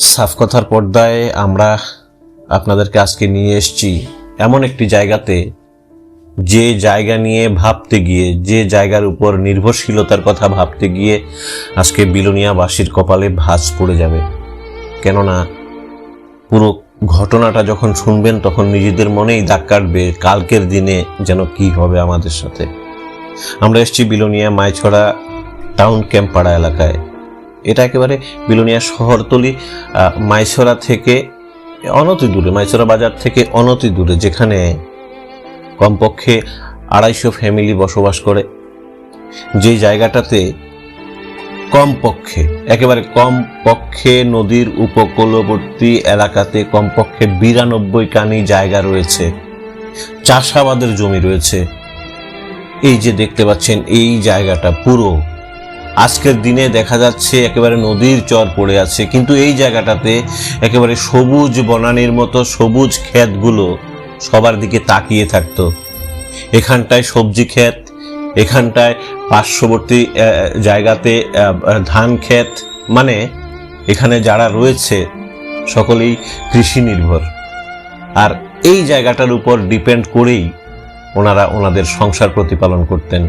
সাফ কথার পর্দায় আমরা আপনাদেরকে আজকে নিয়ে এসেছি এমন একটি জায়গাতে যে জায়গা নিয়ে ভাবতে গিয়ে, যে জায়গার উপর নির্ভরশীলতার কথা ভাবতে গিয়ে আজকে বিলোনিয়াবাসীর কপালে ভাঁজ পড়ে যাবে। কেননা পুরো ঘটনাটা যখন শুনবেন, তখন নিজেদের মনেই দাগ কাটবে কালকের দিনে যেন কি হবে আমাদের সাথে। আমরা এসেছি বিলোনিয়া মাইছড়া টাউন ক্যাম্প পাড়া এলাকায়। এটা একেবারে বিলোনিয়া শহরতলি মাইছড়া থেকে অনতি দূরে মাইছড়া বাজার থেকে অনতি দূরে, যেখানে কমপক্ষে আড়াইশো ফ্যামিলি বসবাস করে। যে জায়গাটাতে কমপক্ষে, একেবারে কম পক্ষে নদীর উপকূলবর্তী এলাকাতে কমপক্ষে বিরানব্বই কানি জায়গা রয়েছে, চাষাবাদের জমি রয়েছে। এই যে দেখতে পাচ্ছেন, এই জায়গাটা পুরো আজকের দিনে দেখা যাচ্ছে একেবারে নদীর চর পড়ে আছে, কিন্তু এই জায়গাটাতে একেবারে সবুজ বনানীর মতো সবুজ ক্ষেতগুলো সবার দিকে তাকিয়ে থাকতো। এখানটায় সবজি ক্ষেত, এখানটায় পার্শ্ববর্তী জায়গাতে ধান ক্ষেত মানে এখানে যারা রয়েছে সকলেই কৃষি নির্ভর। আর এই জায়গাটার উপর ডিপেন্ড করেই ওনারা ওনাদের সংসার প্রতিপালন করতেন।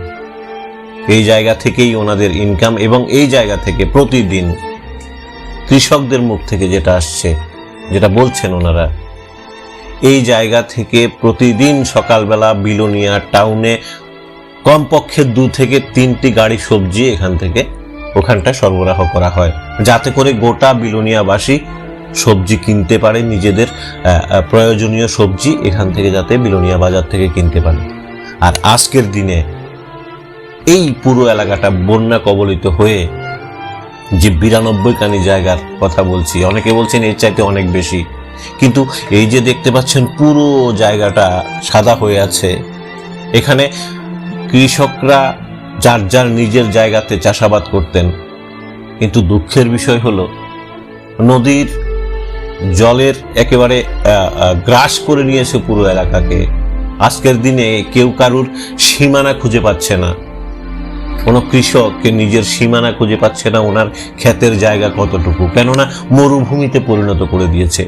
এই জায়গা থেকেই ওনাদের ইনকাম এবং এই জায়গা থেকে প্রতিদিন কৃষকদের মুখ থেকে যেটা আসছে, যেটা বলছেন ওনারা, এই জায়গা থেকে প্রতিদিন সকালবেলা বিলোনিয়া টাউনে কমপক্ষে দু থেকে তিনটি গাড়ি সবজি এখান থেকে ওখানটা সরবরাহ করা হয়। যাতে করে গোটা বিলোনিয়াবাসী সবজি কিনতে পারে, নিজেদের প্রয়োজনীয় সবজি এখান থেকে যাতে বিলোনিয়া বাজার থেকে কিনতে পারে। আর আজকের দিনে এই পুরো এলাকাটা বন্যা কবলিত হয়ে যে বিরানব্বই কানি জায়গার কথা বলছি, অনেকে বলছেন এর চাইতে অনেক বেশি। কিন্তু এই যে দেখতে পাচ্ছেন পুরো জায়গাটা সাদা হয়ে আছে, এখানে কৃষকরা যার যার নিজের জায়গাতে চাষাবাদ করতেন। কিন্তু দুঃখের বিষয় হলো, নদীর জলের একেবারে গ্রাস করে নিয়েছে পুরো এলাকাকে। আজকের দিনে কেউ কারুর সীমানা খুঁজে পাচ্ছে না। কোনো কৃষককে নিজের সীমানা খুঁজে পাচ্ছে না, ওনার ক্ষেতের জায়গা কতটুকু? কেননা মরুভূমিতে পরিণত করে দিয়েছে।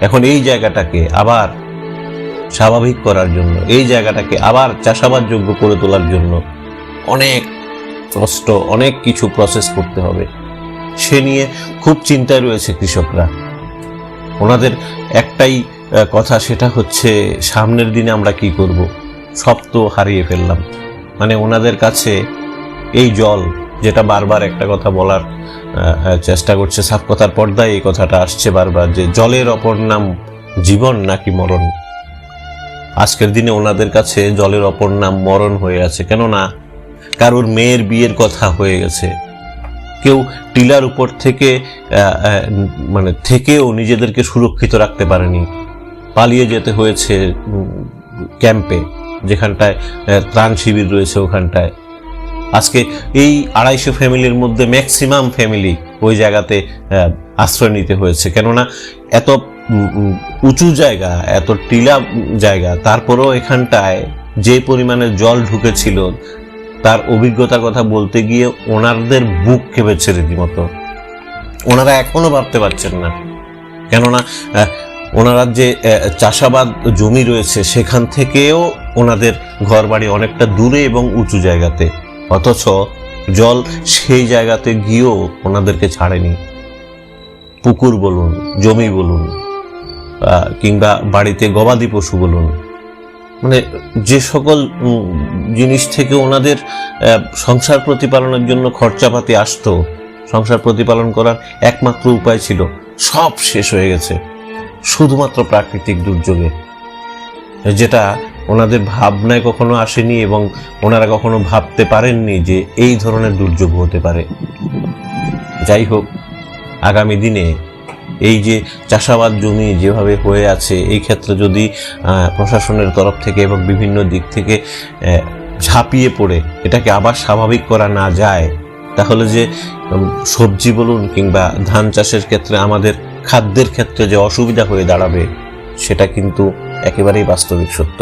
এখন এই জায়গাটাকে আবার স্বাভাবিক করার জন্য, এই জায়গাটাকে আবার চাষাবাদযোগ্য করে তোলার জন্য অনেক কষ্ট, অনেক কিছু প্রসেস করতে হবে। সে নিয়ে খুব চিন্তায় রয়েছে কৃষকরা। ওনাদের একটাই কথা সেটা হচ্ছে, সামনের দিনে আমরা কি করব? সব তো হারিয়ে ফেললাম। মানে ওনাদের কাছে এই জল যেটা বারবার একটা কথা বলার চেষ্টা করছে সাফ কথার পর্দায় এই কথাটা আসছে বারবার, যে জলের অপর নাম জীবন নাকি মরণ? আজকের দিনে ওনাদের কাছে জলের অপর নাম মরণ হয়ে আছে, কেননা কারোর মেয়ের বিয়ের কথা হয়ে গেছে। কেউ টিলার উপর থেকে মানে থেকেও নিজেদেরকে সুরক্ষিত রাখতে পারেনি। পালিয়ে যেতে হয়েছে ক্যাম্পে। যেখানটায় ত্রাণ শিবির রয়েছে ওখানটায়। আজকে এই আড়াইশো ফ্যামিলির মধ্যে ম্যাক্সিমাম ফ্যামিলি ওই জায়গাতে আশ্রয় নিতে হয়েছে। কেননা এত উঁচু জায়গা, এত টিলা জায়গা, তারপরেও এখানটায় যে পরিমাণে জল ঢুকেছিল, তার অভিজ্ঞতার কথা বলতে গিয়ে ওনারদের বুক কেঁপেছে রীতিমতো। ওনারা এখনও ভাবতে পারছেন না। কেননা ওনারা যে চাষাবাদ জমি রয়েছে, সেখান থেকেও ওনাদের ঘর বাড়ি অনেকটা দূরে এবং উঁচু জায়গাতে। অথচ জল সেই জায়গাতে গিয়েও ওনাদেরকে ছাড়েনি। পুকুর বলুন, জমি বলুন কিংবা বাড়িতে গবাদি পশু বলুন। মানে যে সকল জিনিস থেকে ওনাদের সংসার প্রতিপালনের জন্য খরচাপাতি আসতো, সংসার প্রতিপালন করার একমাত্র উপায় ছিল, সব শেষ হয়ে গেছে, শুধুমাত্র প্রাকৃতিক দুর্যোগে, যেটা ওনাদের ভাবনায় কখনো আসেনি এবং ওনারা কখনো ভাবতে পারেননি যে এই ধরনের দুর্যোগ হতে পারে। যাই হোক, আগামী দিনে এই যে চাষাবাদ জমি যেভাবে হয়ে আছে, এই ক্ষেত্রে যদি প্রশাসনের তরফ থেকে এবং বিভিন্ন দিক থেকে ঝাঁপিয়ে পড়ে, এটাকে আবার স্বাভাবিক করা না যায়, তাহলে যে সবজি বলুন কিংবা ধান চাষের ক্ষেত্রে আমাদের খাদ্যের ক্ষেত্রে যে অসুবিধা হয়ে দাঁড়াবে, সেটা কিন্তু একেবারেই বাস্তবিক সত্য।